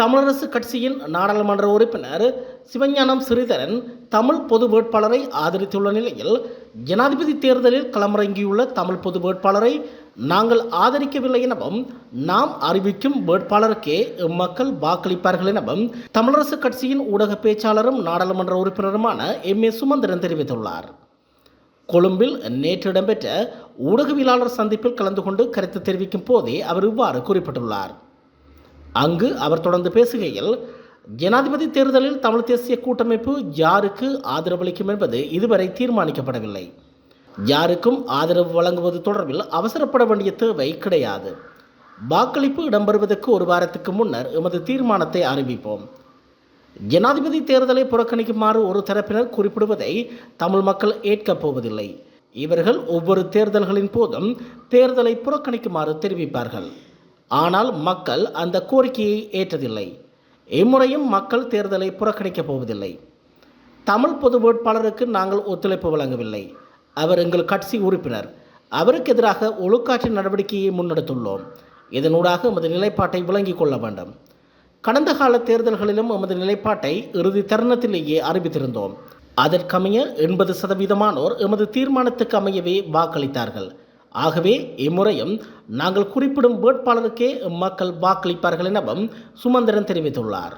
தமிழரசு கட்சியின் நாடாளுமன்ற உறுப்பினர் சிவஞானம் ஸ்ரீதரன் தமிழ் பொது வேட்பாளரை ஆதரித்துள்ள நிலையில் ஜனாதிபதி தேர்தலில் களமிறங்கியுள்ள தமிழ் பொது வேட்பாளரை நாங்கள் ஆதரிக்கவில்லை எனவும் நாம் அறிவிக்கும் வேட்பாளருக்கே மக்கள் வாக்களிப்பார்கள் எனவும் தமிழரசு கட்சியின் ஊடக பேச்சாளரும் நாடாளுமன்ற உறுப்பினருமான எம். ஏ. சுமந்திரன் தெரிவித்துள்ளார். கொழும்பில் நேற்று இடம்பெற்ற ஊடகவியலாளர் சந்திப்பில் கலந்து கொண்டு கருத்து தெரிவிக்கும் போதே அவர் இவ்வாறு குறிப்பிட்டுள்ளார். அங்கு அவர் தொடர்ந்து பேசுகையில் ஜனாதிபதி தேர்தலில் தமிழ் தேசிய கூட்டமைப்பு யாருக்கு ஆதரவளிக்கும் என்பது இதுவரை தீர்மானிக்கப்படவில்லை. யாருக்கும் ஆதரவு வழங்குவது தொடர்பில் அவசரப்பட வேண்டிய தேவை கிடையாது. வாக்களிப்பு இடம்பெறுவதற்கு ஒரு வாரத்துக்கு முன்னர் எமது தீர்மானத்தை அறிவிப்போம். ஜனாதிபதி தேர்தலை புறக்கணிக்குமாறு ஒரு தரப்பினர் குறிப்பிடுவதை தமிழ் மக்கள் ஏற்கப் போவதில்லை. இவர்கள் ஒவ்வொரு தேர்தல்களின் போதும் தேர்தலை புறக்கணிக்குமாறு தெரிவிப்பார்கள். ஆனால் மக்கள் அந்த கோரிக்கையை ஏற்றதில்லை. இம்முறையும் மக்கள் தேர்தலை புறக்கணிக்கப் போவதில்லை. தமிழ் பொது வேட்பாளருக்கு நாங்கள் ஒத்துழைப்பு வழங்கவில்லை. அவர் எங்கள் கட்சி உறுப்பினர். அவருக்கு எதிராக ஒழுக்காற்று நடவடிக்கையை முன்னெடுத்துள்ளோம். இதனூடாக எமது நிலைப்பாட்டை விளங்கிக் கொள்ள வேண்டும். கடந்த கால தேர்தல்களிலும் எமது நிலைப்பாட்டை இறுதி தருணத்திலேயே அறிவித்திருந்தோம். அதற்கமைய எண்பது சதவீதமானோர் எமது தீர்மானத்துக்கு அமையவே வாக்களித்தார்கள். ஆகவே இம்முறையும் நாங்கள் குறிப்பிடும் வேட்பாளருக்கே மக்கள் வாக்களிப்பார்கள் எனவும் சுமந்திரன் தெரிவித்துள்ளார்.